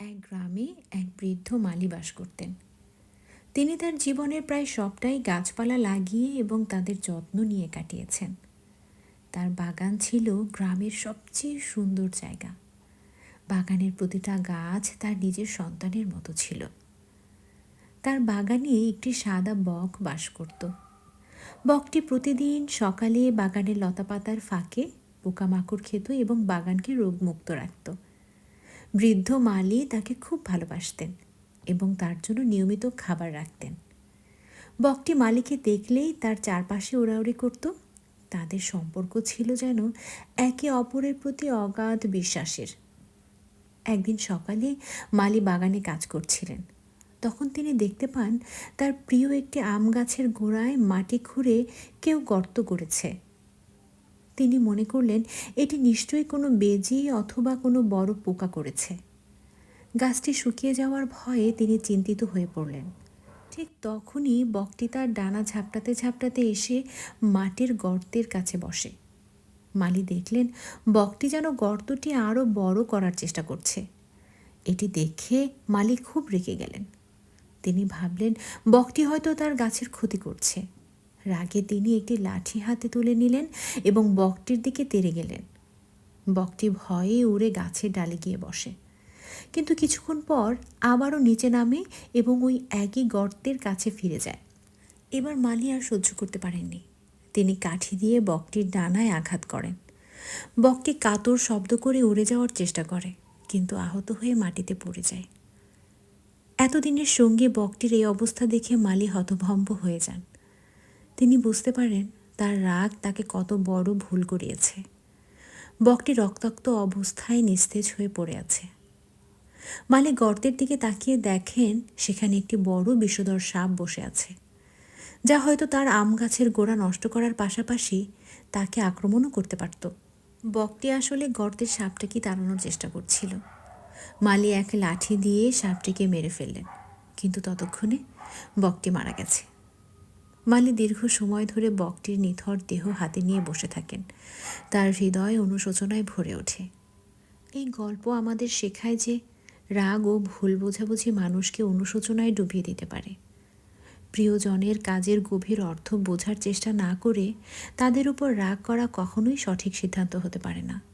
এক গ্রামে এক বৃদ্ধ মালি বাস করতেন। তিনি তার জীবনের প্রায় সবটাই গাছপালা লাগিয়ে এবং তাদের যত্ন নিয়ে কাটিয়েছেন। তার বাগান ছিল গ্রামের সবচেয়ে সুন্দর জায়গা। বাগানের প্রতিটা গাছ তার নিজের সন্তানের মতো ছিল। তার বাগানে একটি সাদা বক বাস করত। বকটি প্রতিদিন সকালে বাগানের লতাপাতার ফাঁকে পোকামাকড় খেত এবং বাগানকে রোগমুক্ত রাখত। বৃদ্ধ মালি তাকে খুব ভালোবাসতেন এবং তার জন্য নিয়মিত খাবার রাখতেন। বকটি মালিকে দেখলেই তার চারপাশে ওড়াউড়ি করত। তাদের সম্পর্ক ছিল যেন একে অপরের প্রতি অগাধ বিশ্বাসের। একদিন সকালে মালি বাগানে কাজ করছিলেন। তখন তিনি দেখতে পান তার প্রিয় একটি আম গাছের গোড়ায় মাটি খুঁড়ে কেউ গর্ত করেছে তিনি মনে করলেন, এটি নিশ্চয়ই কোনো বেজি অথবা কোনো বড় পোকা করেছে। গাছটি শুকিয়ে যাওয়ার ভয়ে তিনি চিন্তিত হয়ে পড়লেন। ঠিক তখনই বকটি তার ডানা ঝাপটাতে ঝাপটাতে এসে মাটির গর্তের কাছে বসে। মালি দেখলেন, বকটি যেন গর্তটি আরও বড় করার চেষ্টা করছে। এটি দেখে মালি খুব রেগে গেলেন। তিনি ভাবলেন, বকটি হয়তো তার গাছের ক্ষতি করছে। রাগে তিনি একটি লাঠি হাতে তুলে নিলেন এবং বকটির দিকে তেড়ে গেলেন। বকটি ভয়ে উড়ে গাছের ডালে গিয়ে বসে। কিন্তু কিছুক্ষণ পর আবারও নিচে নামে এবং ওই একই গর্তের কাছে ফিরে যায়। এবার মালি আর সহ্য করতে পারেননি। তিনি কাঠি দিয়ে বকটির ডানায় আঘাত করেন। বকটি কাতর শব্দ করে উড়ে যাওয়ার চেষ্টা করে, কিন্তু আহত হয়ে মাটিতে পড়ে যায়। এতদিনের সঙ্গে বকটির এই অবস্থা দেখে মালি হতভম্ব হয়ে যান। তিনি বুঝতে পারেন তার রাগ তাকে কত বড় ভুল করিয়েছে। বকটি রক্তাক্ত অবস্থায় নিস্তেজ হয়ে পড়ে আছে। মালিক গর্তের দিকে তাকিয়ে দেখেন সেখানে একটি বড় বিষধর সাপ বসে আছে। যা হয়তো তার আম গাছের গোড়া নষ্ট করার পাশাপাশি তাকে আক্রমণও করতে পারত। বকটি আসলে গর্তের সাপটাকে তাড়ানোর চেষ্টা করছিল। মালি এক লাঠি দিয়ে সাপটিকে মেরে ফেললেন। কিন্তু ততক্ষণে বকটি মারা গেছে। মালি দীর্ঘ সময় ধরে বকটির নিথর দেহ হাতে নিয়ে বসে থাকেন। তার হৃদয় অনুশোচনায় ভরে ওঠে। এই গল্প আমাদের শেখায় যে রাগ ও ভুল বোঝাবুঝি মানুষকে অনুশোচনায় ডুবিয়ে দিতে পারে। প্রিয়জনের কাজের গভীর অর্থ বোঝার চেষ্টা না করে তাদের উপর রাগ করা কখনোই সঠিক সিদ্ধান্ত হতে পারে না।